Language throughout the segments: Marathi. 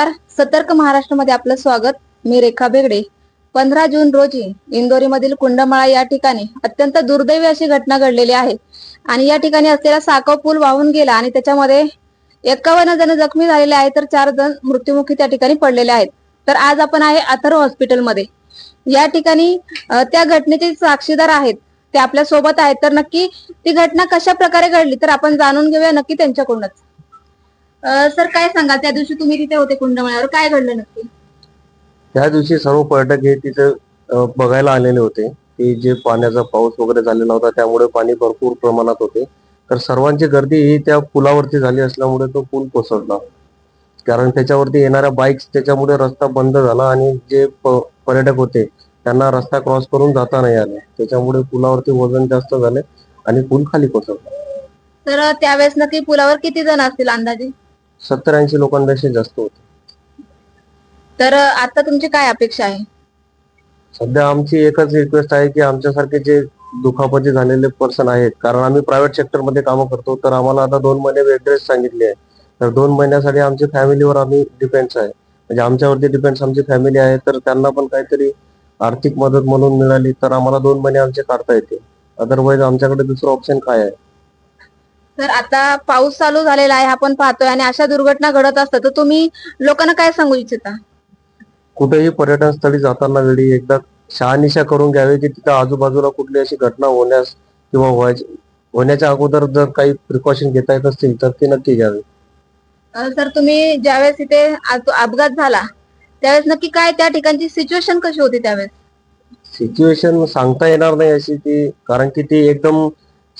नमस्कार. सतर्क महाराष्ट्रामध्ये आपलं स्वागत. मी रेखा बेगडे पंधरा जून रोजी इंदोरीमधील कुंडमाळा या ठिकाणी अत्यंत दुर्दैवी अशी घटना घडलेली आहे. आणि या ठिकाणी असलेला साखव पूल वाहून गेला आणि त्याच्यामध्ये एकावन्न जण जखमी झालेले आहेत तर चार जण मृत्युमुखी त्या ठिकाणी पडलेले आहेत. तर आज आपण आहे अथर्व हॉस्पिटलमध्ये. या ठिकाणी त्या घटनेचे साक्षीदार आहेत ते आपल्यासोबत आहेत. तर नक्की ती घटना कशा प्रकारे घडली तर आपण जाणून घेऊया नक्की त्यांच्याकडूनच. सर काय सांगा त्या दिवशी तुम्ही तिथे होते कुंडमाळ्यावर. काय घडलं नक्की? त्या दिवशी सर्व पर्यटक हे तिथे बघायला आलेले होते. की जे पाण्याचा पाऊस वगैरे झालेला होता त्यामुळे पाणी भरपूर प्रमाणात होते. तर सर्वांची गर्दी ही त्या पुलावरती झाली असल्यामुळे तो पूल कोसळला. कारण त्याच्यावरती येणाऱ्या बाईक्स त्याच्यामुळे रस्ता बंद झाला आणि जे पर्यटक होते त्यांना रस्ता क्रॉस करून जाता नाही आले. त्याच्यामुळे पुलावरती वजन जास्त झाले आणि पूल खाली कोसळला. तर त्यावेळेस नक्की पुलावर किती जण असतील अंदाजे? सत्तर ऐंशी लोकांपेक्षा जास्त होते. तर आता तुमची काय अपेक्षा आहे? सध्या आमची एकच रिक्वेस्ट आहे की आमच्यासारखे जे दुखापती झालेले पर्सन आहेत कारण आम्ही प्रायव्हेट सेक्टरमध्ये कामं करतो तर आम्हाला आता दोन महिने वेगळेच सांगितले आहे. तर दोन महिन्यासाठी आमच्या फॅमिलीवर आम्ही डिपेंड्स आहे. म्हणजे आमच्यावरती डिपेंड्स आमची फॅमिली आहे तर त्यांना पण काहीतरी आर्थिक मदत म्हणून मिळाली तर आम्हाला दोन महिने आमचे काढता येते अदरवाईज आमच्याकडे दुसरं ऑप्शन काय आहे? तर आता पाऊस चालू झालेला आहे आपण पाहतोय आणि अशा दुर्घटना घडत असतात तर तुम्ही लोकांना काय सांगू इच्छिता? कुठेही पर्यटन स्थळी जाताना वेळी एकदा शहानिशा करून घ्यावी की तिथं आजूबाजूला कुठली अशी घटना होण्यास किंवा होण्याच्या अगोदर जर काही प्रिकॉशन घेता येत असतील तर ते नक्की घ्यावे. तर तुम्ही ज्यावेळेस इथे अपघात झाला त्यावेळेस नक्की काय त्या ठिकाणची सिच्युएशन कशी होती त्यावेळेस? सिच्युएशन सांगता येणार नाही अशी ती कारण की ती एकदम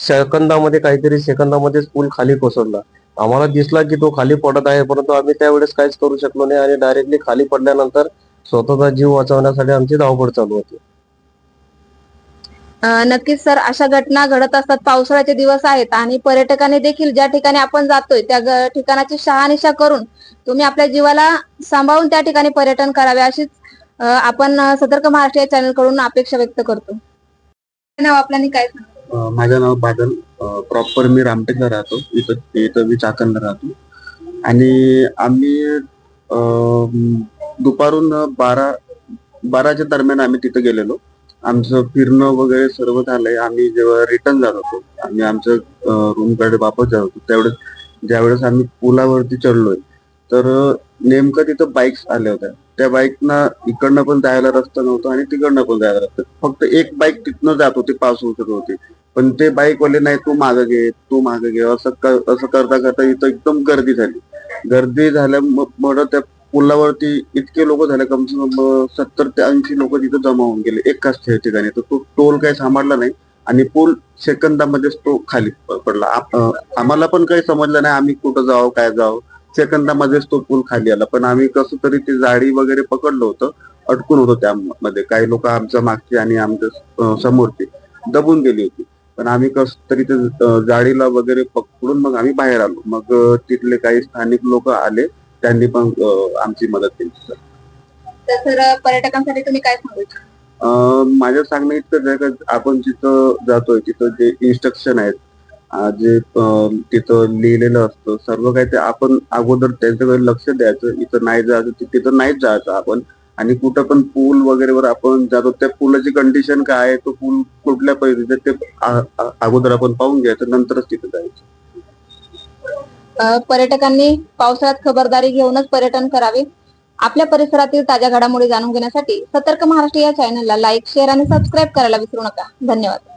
सेकंदामध्ये काहीतरी सेकंदामध्येच पूल खाली कोसळला. आम्हाला दिसला की तो खाली पडत आहे परंतु आम्ही त्यावेळेस काहीच करू शकलो नाही आणि डायरेक्टली खाली पडल्यानंतर स्वतःचा जीव वाचवण्यासाठी आमची धावपळ चालू होती. नक्कीच सर अशा घटना घडत असतात. पावसाळ्याचे दिवस आहेत आणि पर्यटकांनी देखील ज्या ठिकाणी आपण जातोय त्या ठिकाणाची शहानिशा करून तुम्ही आपल्या जीवाला सांभाळून त्या ठिकाणी पर्यटन करावे अशीच आपण सतर्क महाराष्ट्र या चॅनलकडून अपेक्षा व्यक्त करतो. नाव आपल्याला काय सांगा माझं नाव बादल. प्रॉपर मी रामटेकला राहतो. इथं इथं मी चाकणला राहतो. आणि आम्ही दुपारून बारा बाराच्या दरम्यान आम्ही तिथं गेलेलो. आमचं फिरणं वगैरे सर्व झालंय. आम्ही जेव्हा रिटर्न जात होतो आम्ही आमचं रूमकडे वापस जात होतो. त्यावेळेस ज्यावेळेस आम्ही पुलावरती चढलोय तर नेमकं तिथं बाईक्स आल्या होत्या. त्या बाईकना इकडनं पण जायला रस्ता नव्हता आणि तिकडनं पण जायला रस्ता. फक्त एक बाईक तिथनं जात होती पास उतरत होती. पण ते बाईक वाले नाही तू मागं घे तू मागं घे. असं असं करता करता इथं एकदम गर्दी झाली. गर्दी झाल्यामुळं त्या पुलावरती इतके लोक झाले कम से कम सत्तर ते ऐंशी लोक तिथं जमा होऊन गेले एकाच ठि- ठिकाणी. तर तो टोल काही सांभाळला नाही आणि पूल सेकंदामध्येच तो खाली प- पडला. आप- अं, आम्हाला पण काही समजलं नाही आम्ही कुठं जावं काय जावं. सेकंदामध्येच तो पूल खाली आला. पण आम्ही कसं तरी ते जाळी वगैरे पकडलं होतं अडकून होतो त्यामध्ये. काही लोक आमच्या मागची आणि आमच्या अं, समोरची दबून गेली होती. पण आम्ही कस तरी ते जाळीला वगैरे पकडून मग आम्ही बाहेर आलो. मग तिथले काही स्थानिक लोक आले. त्यांनी पण आमची मदत केली सर. पर्यटकांसाठी तुम्ही काय सांगू इच्छिता? अं, माझं सांगणं इतकंच आहे का आपण जिथं जातोय तिथं जे इन्स्ट्रक्शन आहेत जे तिथं लिहिलेलं असतं सर्व काही ते आपण अगोदर त्यांच्याकडे लक्ष द्यायचं. इथं नाही जायचं तिथं नाहीच जायचं आपण. आणि कुठं पण पूल वगैरे वर आपण जातो त्या पुलाची कंडिशन काय आहे? तो पूल कुठल्या परिस्थितीत ते अगोदर आपण पाहून घ्यायचं नंतरच तिथे जायचं. पर्यटकांनी पावसाळ्यात खबरदारी घेऊनच पर्यटन करावे. आपल्या परिसरातील ताज्या घडामोडी जाणून घेण्यासाठी सतर्क महाराष्ट्र या चॅनलला लाईक शेअर आणि सबस्क्राईब करायला विसरू नका. धन्यवाद.